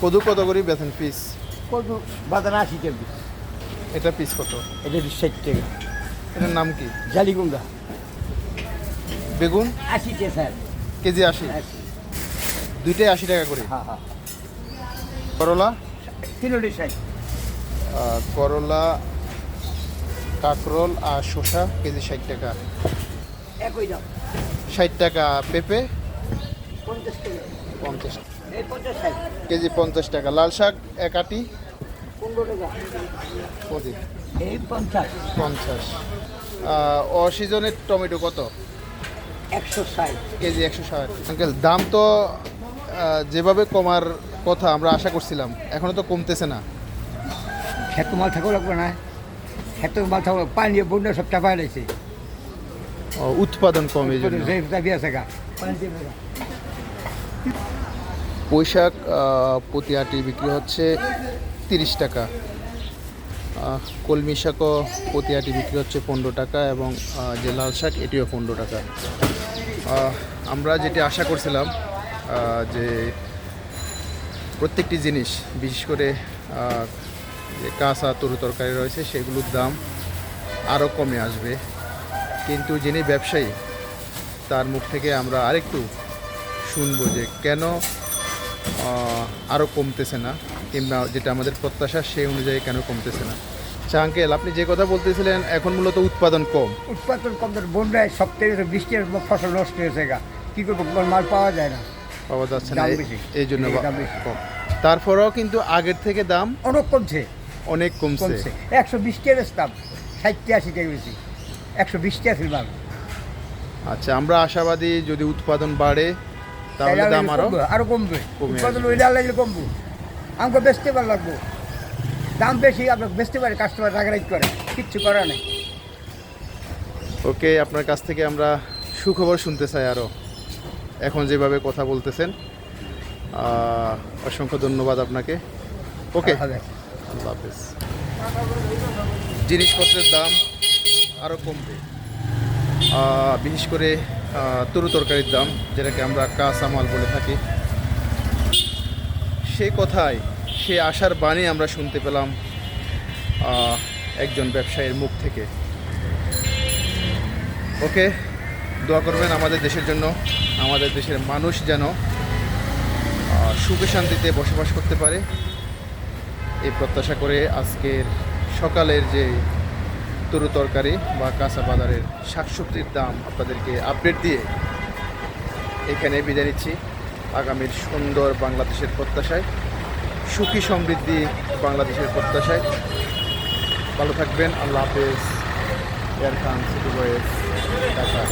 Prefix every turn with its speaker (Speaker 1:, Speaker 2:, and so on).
Speaker 1: কদু কত করে বেতন পিস
Speaker 2: কত বাজার আশি টাকা
Speaker 1: এটা পিস কত?
Speaker 2: এটা ষাট টাকা।
Speaker 1: এটার নাম কি?
Speaker 2: জালিগুঙ্গা
Speaker 1: বেগুন?
Speaker 2: আশি টাকা স্যার।
Speaker 1: কেজি আশি। দুইটাই আশি টাকা করে।
Speaker 2: হ্যাঁ হ্যাঁ।
Speaker 1: করলা?
Speaker 2: তিনটে ষাট।
Speaker 1: করলা কাকরোল আর শসা কেজি ষাট টাকা।
Speaker 2: একই দাম।
Speaker 1: ষাট টাকা পেঁপে?
Speaker 2: পঞ্চাশ টাকা
Speaker 1: পঞ্চাশ।
Speaker 2: ষাট
Speaker 1: কেজি পঞ্চাশ টাকা। লাল শাক এক আটি।
Speaker 2: পঞ্চাশ।
Speaker 1: অসিজনের টমেটো কত?
Speaker 2: একশো ষাট।
Speaker 1: কেজি একশো ষাট। আঙ্কেল দাম তো যেভাবে কমার কথা আমরা আশা করছিলাম এখনও তো কমতেছে না।
Speaker 2: খেত মাল থাকো লাগবে না। খেত মাল থাকো পানি বন্যা সব চাপা রয়েছে
Speaker 1: ও, উৎপাদন কম এই বৈশাখ প্রতি আটি বিক্রি হচ্ছে তিরিশ টাকা। কলমি শাকও প্রতি আটি বিক্রি হচ্ছে পনেরো টাকা এবং যে লাল শাক, এটিও পনেরো টাকা। আমরা যেটি আশা করছিলাম যে প্রত্যেকটি জিনিস, বিশেষ করে যে কাঁচা তরু তরকারি রয়েছে, সেগুলোর দাম আরও কমে আসবে। কিন্তু যিনি ব্যবসায়ী, তার মুখ থেকে আমরা আরেকটু শুনব যে কেন আরও কমতেছে না কিংবা যেটা আমাদের প্রত্যাশা সেই অনুযায়ী কেন কমতেছে না। আচ্ছা আঙ্কেল আপনি যে কথা বলতেছিলেন এখন মূলত উৎপাদন কম।
Speaker 2: উৎপাদন কম বন্যায় সব থেকে বৃষ্টি আর ফসল নষ্ট হয়েছে গা। কী করব মাল পাওয়া যায় না।
Speaker 1: পাওয়া যাচ্ছে না এই- জন্য। কম। তারপরেও কিন্তু আগের থেকে দাম
Speaker 2: অনেক কমছে।
Speaker 1: অনেক কমছে।
Speaker 2: একশো বিশ টাকা দাম ষাটটি আশি টাকা বেশি। একশো বিশ টাকা মাল।
Speaker 1: আচ্ছা আমরা আশাবাদী যদি উৎপাদন বাড়ে তাহলে দাম
Speaker 2: কমবে, আরও কমবে।
Speaker 1: কমে
Speaker 2: উৎপাদন
Speaker 1: আসবে।
Speaker 2: ওইটা লাগলে কমবো। আমাকে বেচতে পার লাগবো। দাম বেশি আপনাকে বেচতে পারে কাস্টমার রাগারাগ করে। কিচ্ছু করার নেই।
Speaker 1: ওকে আপনার কাছ থেকে আমরা সুখবর শুনতে চাই আরও এখন যেভাবে কথা বলতেছেন অসংখ্য ধন্যবাদ আপনাকে। ওকে আল্লাহ হাফেজ। জিনিসপত্রের দাম আরও কমবে। বিশেষ করে তরু তরকারির দাম, যেটাকে আমরা কাঁচা মাল বলে থাকি। সে কথায়, সে আশার বাণী আমরা শুনতে পেলাম একজন ব্যবসায়ীর মুখ থেকে। ওকে, দোয়া করবেন আমাদের দেশের জন্য, আমাদের দেশের মানুষ যেন সুখে শান্তিতে বসবাস করতে পারে। এই প্রত্যাশা করে আজকের সকালের যে তরু তরকারি বা কাঁচা বাজারের শাকসবজির দাম আপনাদেরকে আপডেট দিয়ে এখানে বিদায় নিচ্ছি। আগামীর সুন্দর বাংলাদেশের প্রত্যাশায়, সুখী সমৃদ্ধি বাংলাদেশের প্রত্যাশায়। ভালো থাকবেন। আল্লাহ হাফেজ। এয়ার খান সিটি বয়েস ঢাকা।